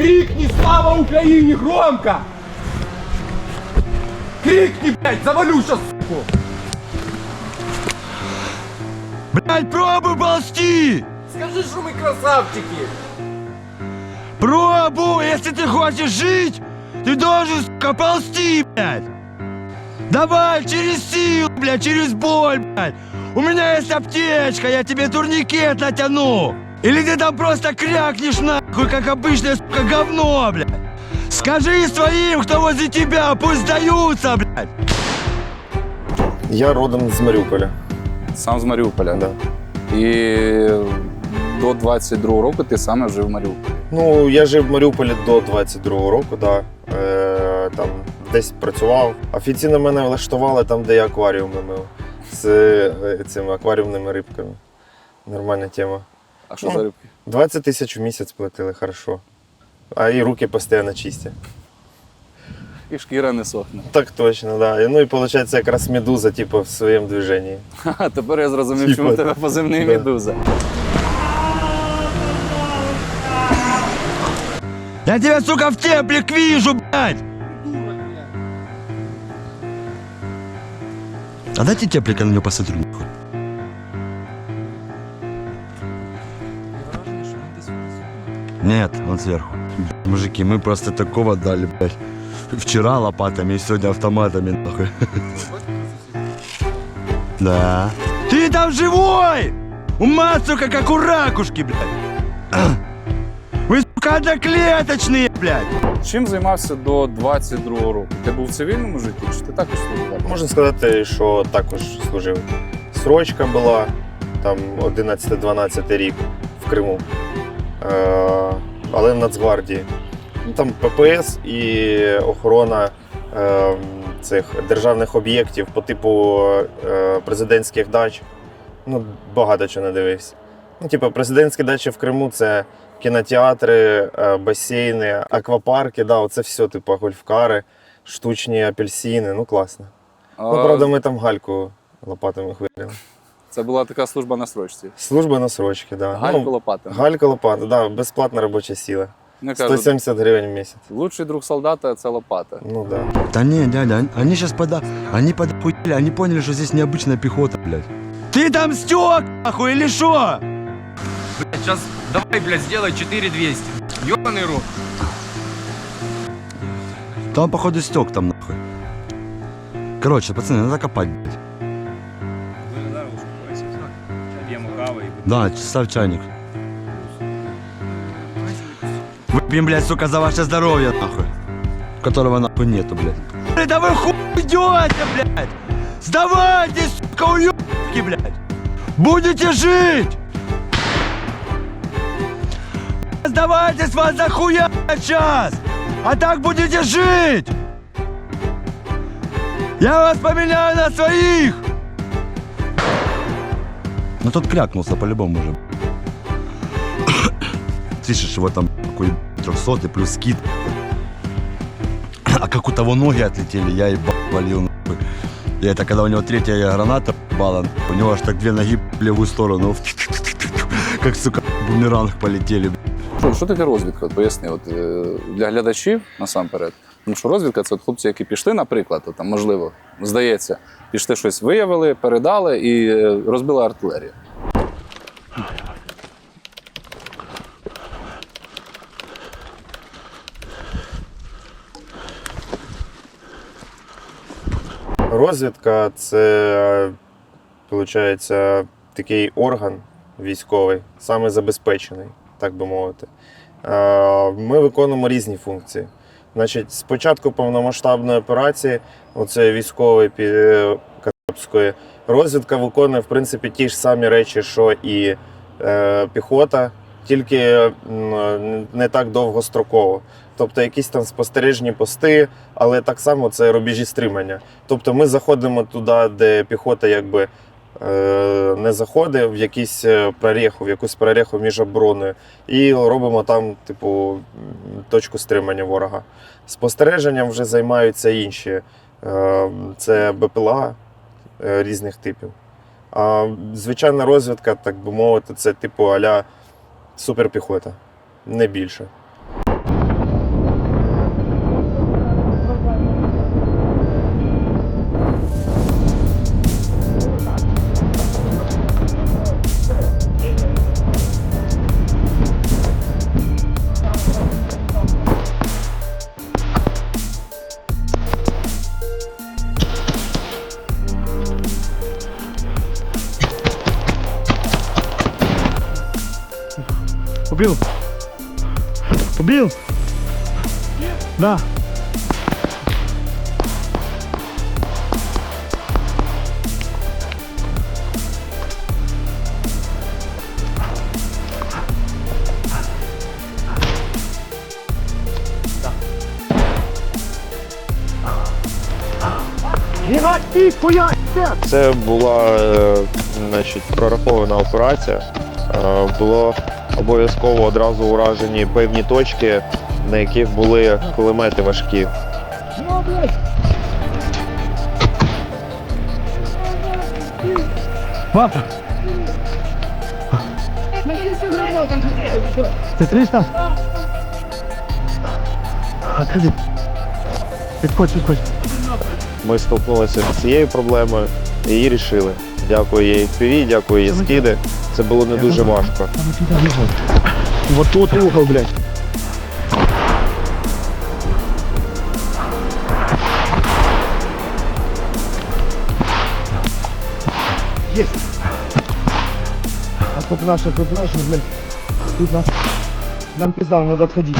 Крикни «Слава Украине» громко! Крикни, блядь, завалю сейчас, суку! Блядь, пробуй ползти! Скажи, что мы красавчики! Пробуй! Если ты хочешь жить, ты должен, сука, ползти, блядь! Давай, через силу, блядь, через боль, блядь! У меня есть аптечка, я тебе турникет натяну! Или ты там просто крякнешь нахуй, как обычное, сука, говно, блядь! Скажи своим, кто возле тебя, пусть сдаются, блядь! Я родом з Маріуполя. Сам з Маріуполя. Да. І до 22 року ти саме жив в Маріуполі. Ну, я жив в Маріуполі до 22-го року, да. Е, там десь працював. Офіційно мене влаштували там, де я акваріуми мив. З е, цими акваріумними рибками. Нормальна тема. А що Ну. за рибки? 20 тисяч в місяць платили, хорошо. А і руки постійно чисті. І шкіра не сохне. Так точно, да. І, Ну і виходить якраз медуза, типу, в своєму движенні. Ха, тепер я зрозумів, Типа, чому в тебе позивний да. медуза. Я тебя, сука, в теплик вижу, блядь! А дайте теплика на нее посмотрю, нахуй. Нет, он сверху. Блядь, Мужики, мы просто такого дали, блядь. Вчера лопатами, сегодня автоматами, нахуй. Да. Ты там живой! Ума, сука, как у ракушки, блядь. Вы, сука, одноклеточные, блядь. Чим займався до 22 року? Ти був в цивільному житті чи ти також служив? Можна сказати, що також служив. Срочка була там 11-12 рік в Криму. Е, але в Нацгвардії. Ну, Там ППС і охорона е, цих державних об'єктів по типу е, президентських дач. Ну, багато чого не дивився. Ну, типу, президентські дачі в Криму це кінотеатри, басейни, аквапарки, да, оце все, типу, гольфкари, штучні апельсини. Ну, класно. Ну, правда, ми там гальку лопатами хвилювали. Це була така служба на срочці. Служба на срочки, да. Галько Ну, лопата. Галька лопата, да, безплатна робоча сила. Не кажуть, 170 гривень в місяць. лучший друг солдата це лопата. Ну да. Да не, дядя, они- они сейчас пода... Они подохуели, они поняли, что здесь необычная пехота, блядь. Ты там стек, нахуй, или что? Блядь, сейчас давай, блядь, сделай 4200. Ёбаный рот. Там, походу, стек там, нахуй. Короче, пацаны, надо копать, блядь. Да, ставь чайник. Выпьем, блядь, сука, за ваше здоровье, нахуй. Которого, нахуй, нету, блядь. Да вы хуй идете, блядь! Сдавайтесь, сука, уёбки, блядь! Будете жить! Сдавайтесь, вас захуя сейчас! А так будете жить! Я вас поменяю на своих! Ну тот крякнулся по-любому уже. Слышишь, его там какой 300 плюс скид. А как у того ноги отлетели, я ебал валил нахуй. И это когда у него третья граната бала, у него аж так две ноги в левую сторону. Как, сука, бумеранг полетели. Що, що таке розвідка? Поясни, от, е, для глядачів насамперед. Тому що розвідка це хлопці, які пішли, наприклад, там, можливо, здається, пішли щось виявили, передали і е, розбила артилерія. Розвідка це, виходить, такий орган військовий, саме забезпечений, так би мовити. Е, Ми виконуємо різні функції. Значить, з початку повномасштабної операції, оце військової пі- Кацапської, розвідка виконує в принципі ті ж самі речі, що і е, піхота, тільки не так довгостроково. Тобто якісь там спостережні пости, але так само це рубежі стримання. Тобто ми заходимо туди, де піхота якби е, не заходить, в якийсь е, прореху, в якусь прореху між обороною, і робимо там, типу, точку стримання ворога. Спостереженням вже займаються інші. Е, Це БПЛА е, різних типів. А звичайна розвідка, так би мовити, це типу аля суперпіхота, не більше. Це була е, значить, прорахована операція. Е, Було обов'язково одразу уражені певні точки, на яких були кулемети важкі. Папа. Це 300? Отходи. Підходь, підходь. Ми столкнулися з цією проблемою і її рішили. Дякую їй FPV, дякую їй скиди. Це було не дуже важко. Вот тут угол, блядь. Есть. А тут наша, тут наша, блядь. Тут наша. Нам пизда, надо отходить.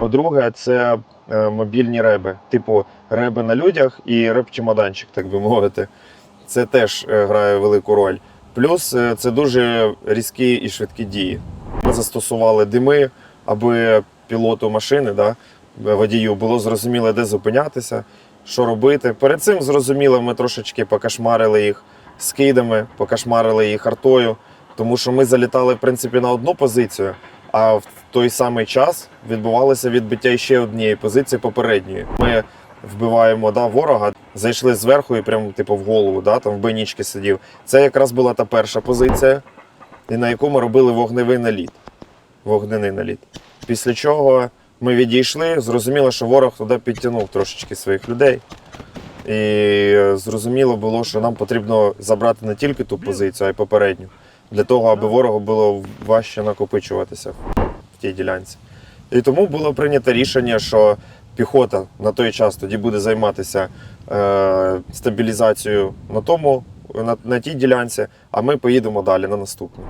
По-друге, це е, мобільні реби, типу реби на людях і реб-чемоданчик, так би мовити. Це теж е, грає велику роль. Плюс е, це дуже різкі і швидкі дії. Ми застосували дими, аби пілоту машини, да, водію, було зрозуміло, де зупинятися, що робити. Перед цим зрозуміло, ми трошечки покашмарили їх скидами, покашмарили їх артою, тому що ми залітали в принципі на одну позицію, а в той самий час відбувалося відбиття ще однієї позиції попередньої. Ми вбиваємо да, ворога, зайшли зверху і прямо типу в голову, да, там в бойнічки сидів. Це якраз була та перша позиція, і на яку ми робили вогневий наліт. Вогнений наліт. Після чого ми відійшли, зрозуміло, що ворог туди підтягнув трошечки своїх людей. І зрозуміло було, що нам потрібно забрати не тільки ту позицію, а й попередню. Для того, аби ворогу було важче накопичуватися тій ділянці. І тому було прийнято рішення, що піхота на той час тоді буде займатися е, стабілізацією на тому, на, на тій ділянці, а ми поїдемо далі на наступну.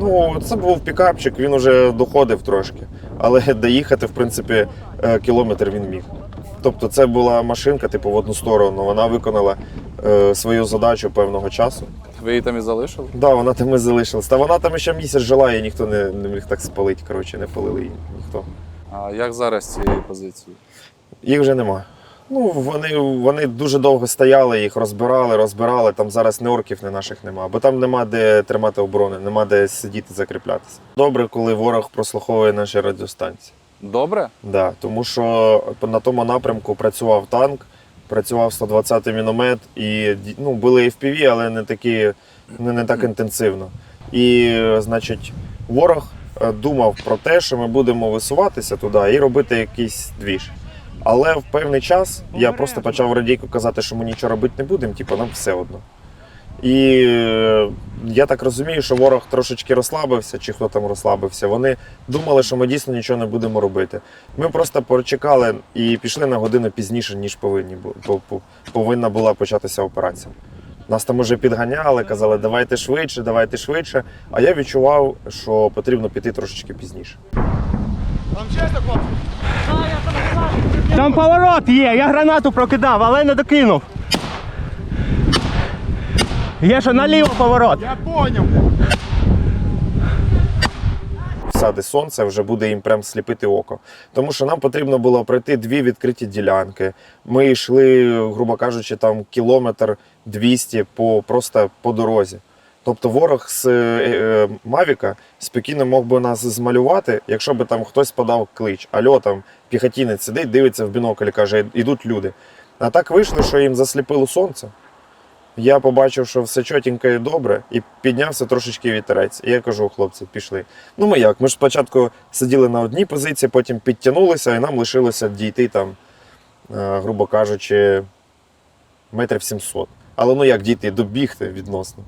Ну, це був пікапчик, він уже доходив трошки, але доїхати, в принципі, е, кілометр він міг. Тобто це була машинка, типу, в одну сторону. Вона виконала е, свою задачу певного часу. Ви її там і залишили? Да, вона там і залишилась. Та вона там ще місяць жила, і ніхто не, не міг так спалити. Коротше, не палили її ніхто. А як зараз цієї позиції? Їх вже нема. Ну, вони, вони дуже довго стояли, їх розбирали, розбирали. Там зараз не орків, не наших нема, бо там нема де тримати оборони, нема де сидіти, закріплятися. Добре, коли ворог прослуховує наші радіостанції. Добре? Да, тому що на тому напрямку працював танк, працював 120-й міномет, і ну, були FPV, але не, такі, не, не так інтенсивно. І, значить, ворог е, думав про те, що ми будемо висуватися туди і робити якийсь двіж. Але в певний час я просто почав радійку казати, що ми нічого робити не будемо, типу, нам все одно. І е, я так розумію, що ворог трошечки розслабився, чи хто там розслабився. Вони думали, що ми дійсно нічого не будемо робити. Ми просто почекали і пішли на годину пізніше, ніж повинні повинна була початися операція. Нас там уже підганяли, казали, давайте швидше, давайте швидше. А я відчував, що потрібно піти трошечки пізніше. Там поворот є, я гранату прокидав, але не докинув. Є ще наліво поворот. всади сонця вже буде їм прям сліпити око. Тому що нам потрібно було пройти дві відкриті ділянки. Ми йшли, грубо кажучи, там кілометр 200 по, просто по дорозі. Тобто ворог з е, е, Мавіка спокійно мог би нас змалювати, якщо би там хтось подав клич. Альо, там піхотінець сидить, дивиться в бінокль каже, ідуть люди. А так вийшло, що їм засліпило сонце. Я побачив, що все чотенько і добре, і піднявся трошечки вітерець. І я кажу, хлопці, пішли. Ну ми як? Ми ж спочатку сиділи на одній позиції, потім підтягнулися, і нам лишилося дійти там, е, грубо кажучи, метрів 700. Але ну як дійти, добігти відносно.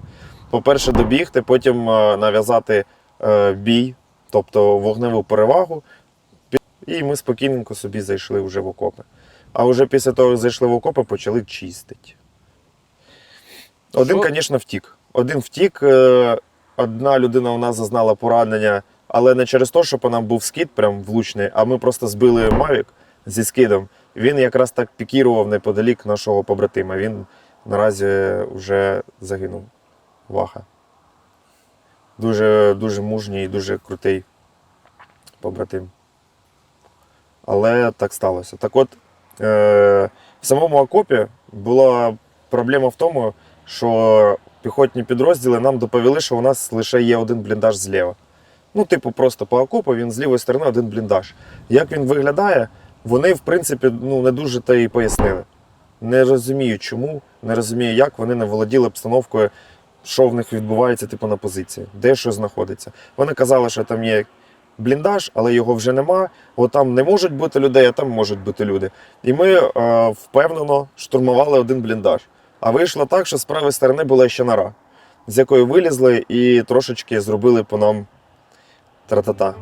По-перше, добігти, потім е, нав'язати е, бій, тобто вогневу перевагу. І ми спокійненько собі зайшли вже в окопи. А вже після того, як зайшли в окопи, почали чистити. Один, звісно, втік. Один втік, е, одна людина у нас зазнала поранення, але не через те, що по нам був скид прям влучний, а ми просто збили Мавік зі скидом. Він якраз так пікірував неподалік нашого побратима. Він наразі вже загинув. Ваха. Дуже, дуже мужній і дуже крутий побратим. Але так сталося. Так от, е, в самому окопі була проблема в тому, що піхотні підрозділи нам доповіли, що у нас лише є один бліндаж зліва. Ну, типу, просто по окопу він з лівої сторони один бліндаж. Як він виглядає, вони, в принципі, ну, не дуже та й пояснили. Не розумію, чому, не розумію, як вони не володіли обстановкою, що в них відбувається, типу, на позиції, де що знаходиться. Вони казали, що там є бліндаж, але його вже нема. От там не можуть бути людей, а там можуть бути люди. І ми е, впевнено штурмували один бліндаж. А вийшло так, що з правої сторони була ще нора, з якої вилізли і трошечки зробили по нам тра-та-та.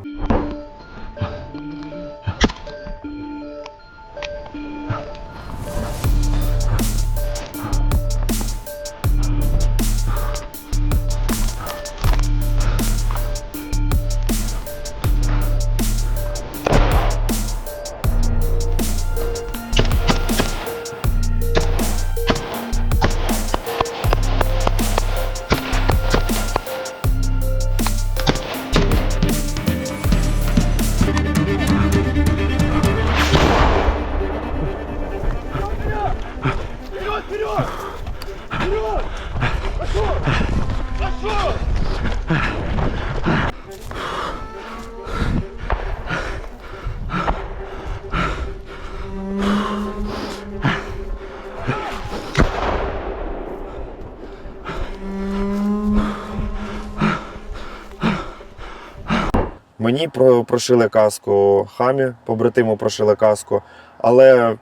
Мені прошили каску, хамі, побратиму прошили каску, але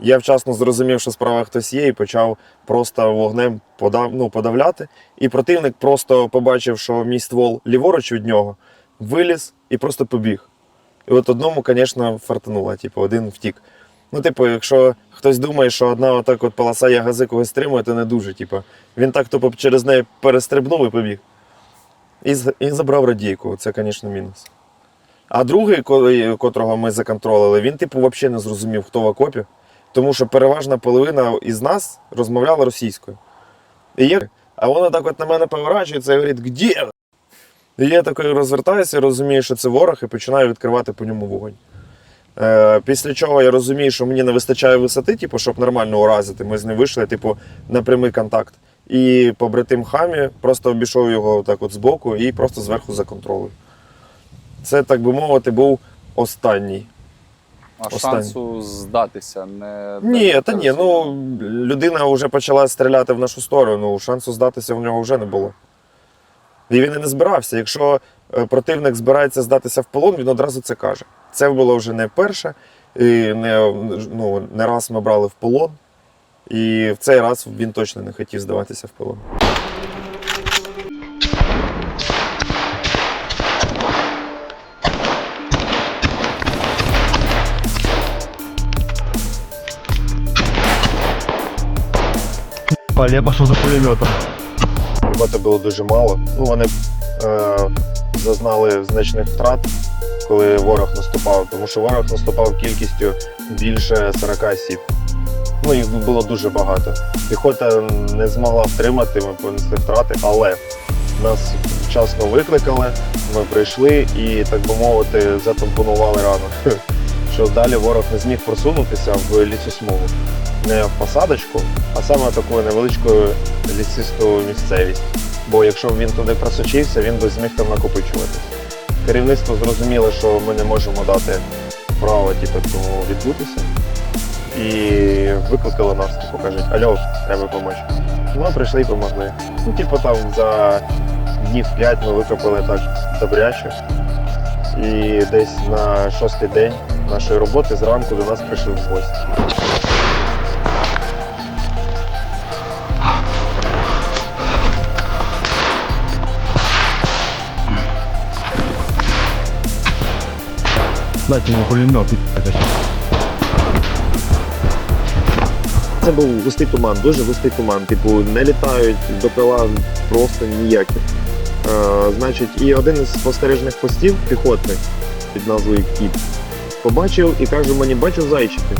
я вчасно зрозумів, що справа хтось є, і почав просто вогнем подав, ну, подавляти. І противник просто побачив, що мій ствол ліворуч від нього, виліз і просто побіг. І от одному, звісно, фартануло, типу, один втік. Ну, типу, якщо хтось думає, що одна отак от полоса ягази когось стримує, то не дуже. Типу. Він так тупо через неї перестрибнув і побіг. І, і забрав радійку. Це, звісно, мінус. А другий, котрого ми законтролили, він, типу, взагалі не зрозумів, хто в окопі. Тому що переважна половина із нас розмовляла російською. І я, а вона так от на мене поворачується і говорить, где? І я такий розвертаюся, розумію, що це ворог, і починаю відкривати по ньому вогонь. Е, після чого я розумію, що мені не вистачає висоти, типу, щоб нормально уразити. Ми з ним вийшли, типу, на прямий контакт. І побратим Хамі просто обійшов його так от збоку і просто зверху законтролив. Це, так би мовити, був останній. А Останній. шансу здатися не Ні, та ні, ну людина вже почала стріляти в нашу сторону, шансу здатися в нього вже не було. І він і не збирався. Якщо е, противник збирається здатися в полон, він одразу це каже. Це було вже не перше, і не, ну, не раз ми брали в полон. І в цей раз він точно не хотів здаватися в полон. Я пошел за пулеметом. Роботи було дуже мало. Ну, вони е, зазнали значних втрат, коли ворог наступав, тому що ворог наступав кількістю більше 40 осіб. Ну, їх було дуже багато. Піхота не змогла втримати, ми понесли втрати, але нас вчасно викликали, ми прийшли і, так би мовити, затампонували рану. Що далі ворог не зміг просунутися в лісосмугу. Не в посадочку, а саме таку невеличку лісисту місцевість. Бо якщо б він туди просочився, він би зміг там накопичуватися. Керівництво зрозуміло, що ми не можемо дати право типу, цьому відбутися. І викликали нас, типу, кажуть, альо, треба допомогти. Ми прийшли і допомогли. Ну, типу, там за днів 5 ми викопали так добряче. І десь на шостий день нашої роботи зранку до нас прийшли в гості. Дайте мне пулемет. Це був густий туман, дуже густий туман. Типу, не літають допила просто ніякі. Е, значить, і один із спостережних постів, піхотний, під назвою Кіт, побачив і каже, мені бачу зайчиків.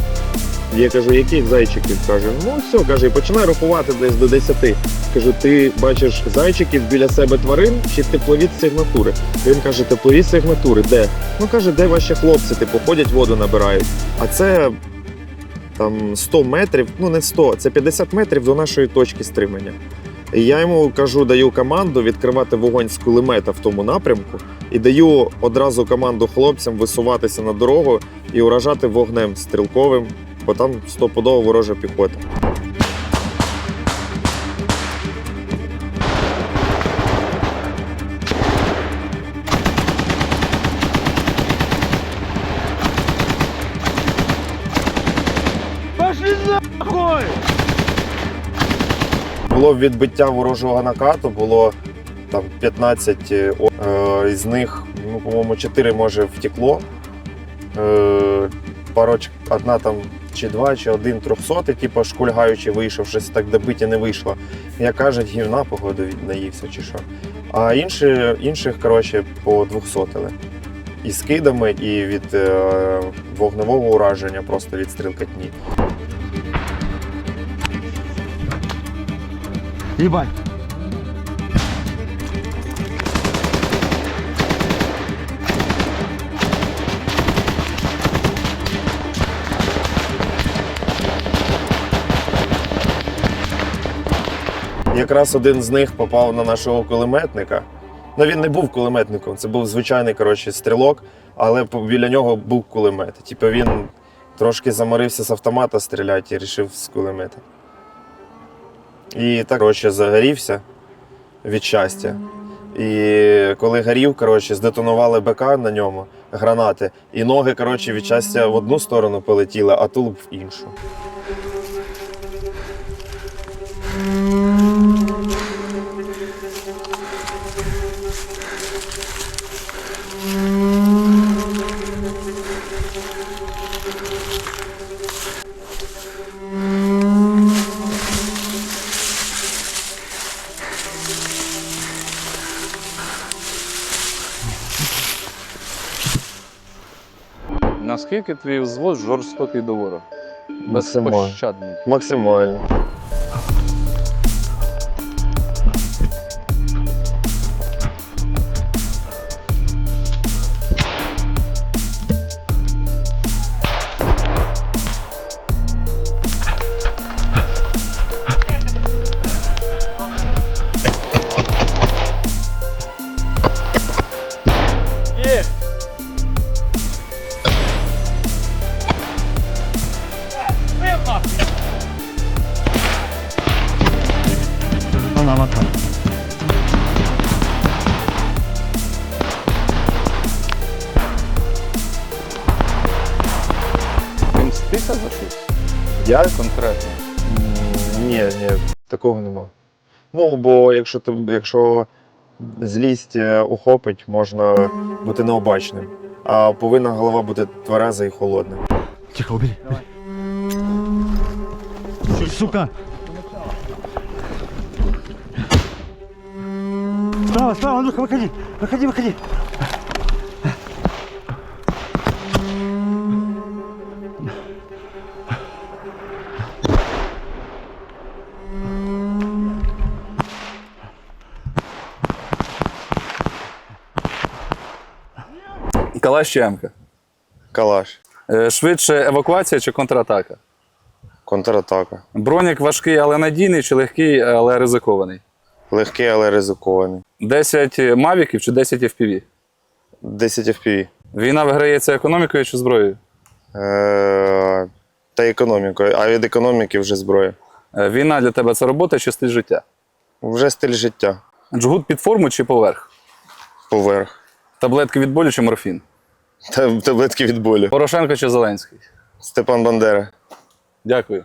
Я кажу, яких зайчиків? Каже, ну все, каже, і починай рахувати десь до 10. Кажу, ти бачиш зайчиків біля себе тварин чи теплові сигнатури? Він каже, теплові сигнатури, де? Ну каже, де ваші хлопці, типу, ходять воду набирають. А це там 100 метрів, ну не 100, це 50 метрів до нашої точки стримання. І я йому кажу, даю команду відкривати вогонь з кулемета в тому напрямку, і даю одразу команду хлопцям висуватися на дорогу і уражати вогнем стрілковим, бо там стопудово ворожа піхота. Нахуй! Було відбиття ворожого накату, було там 15, е, е, із них, ну, по-моєму, 4 може втекло. Е, одна там чи два, чи один трьохсотий, типу шкульгаючи вийшов, щось так добиті не вийшло. Як кажуть, гівна погоду від- наївся чи що. А інші, інших, коротше, по двохсотили. І скидами, і від е, вогневого ураження, просто від стрілкатні. Ебать. Якраз один з них попав на нашого кулеметника. Ну він не був кулеметником, це був звичайний коротше, стрілок, але біля нього був кулемет. Типу він трошки заморився з автомата стріляти і вирішив з кулемета. І так, коротше, загорівся від щастя. І коли горів, коротше, здетонували БК на ньому, гранати, і ноги, коротше, від щастя в одну сторону полетіли, а тулуб в іншу. Наскільки твій взвод жорстокий до ворога? Максимально. Безпощадний. Максимально. Ні, ні, такого нема. Ну, бо якщо ти, якщо злість е, охопить, можна бути необачним. А повинна голова бути твереза і холодна. Тихо, убери. Сука. Справа, справа, ну выходи, выходи, выходи. Калаш чи Емка? Калаш. Е, Швидше евакуація чи контратака? Контратака. Бронік важкий, але надійний, чи легкий, але ризикований? Легкий, але ризикований. 10 мавіків чи 10 FPV? 10 FPV. Війна виграється економікою чи зброєю? Е- та економікою. А від економіки вже зброя. Е, Війна для тебе це робота чи стиль життя? Вже стиль життя. Джгут під форму чи поверх? Поверх. Таблетки від болю чи морфін? Та- Таблетки від болю. Порошенко чи Зеленський? Степан Бандера. Дякую.